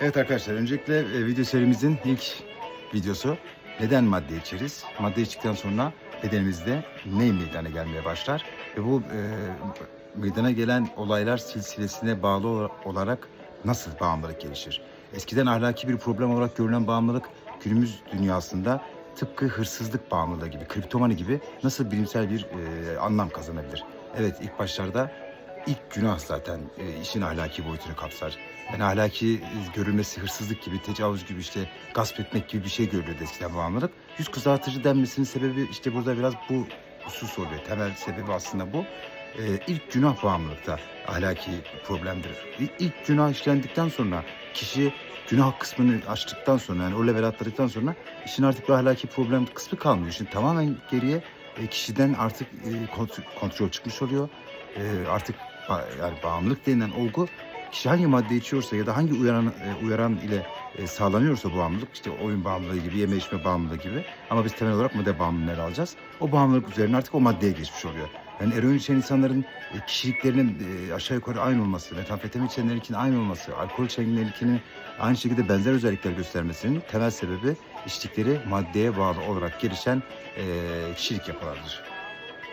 Evet arkadaşlar öncelikle e, video serimizin ilk videosu neden madde içeriz? Madde içtikten sonra bedenimizde ne meydana gelmeye başlar? Ve bu e, meydana gelen olaylar silsilesine bağlı ola- olarak nasıl bağımlılık gelişir? Eskiden ahlaki bir problem olarak görülen bağımlılık günümüz dünyasında tıpkı hırsızlık bağımlılığı gibi, kriptomani gibi nasıl bilimsel bir e, anlam kazanabilir? Evet ilk başlarda ilk günah zaten e, işin ahlaki boyutunu kapsar. Yani ahlaki e, görülmesi hırsızlık gibi, tecavüz gibi işte gasp etmek gibi bir şey görülüyordu eskiden bağımlılık. Yüz kızartıcı denmesinin sebebi işte burada biraz bu husus oluyor. Temel sebebi aslında bu. E, ilk günah bağımlılıkta ahlaki problemdir. İlk günah işlendikten sonra kişi günah kısmını açtıktan sonra yani o level atladıktan sonra işin artık bir ahlaki problem kısmı kalmıyor. İşin tamamen geriye e, kişiden artık e, kont- kontrol çıkmış oluyor. Artık yani bağımlılık denilen olgu kişi hangi madde içiyorsa ya da hangi uyaran, e, uyaran ile e, sağlanıyorsa bağımlılık işte oyun bağımlılığı gibi, yeme içme bağımlılığı gibi ama biz temel olarak madde bağımlılığını alacağız. O bağımlılık üzerine artık o maddeye geçmiş oluyor. Yani eroin içen insanların e, kişiliklerinin aşağı yukarı aynı olması, metamfetamin içenlerinkinin aynı olması, alkol içenlerinkinin aynı şekilde benzer özellikler göstermesinin temel sebebi içtikleri maddeye bağlı olarak gelişen kişilik yapılardır.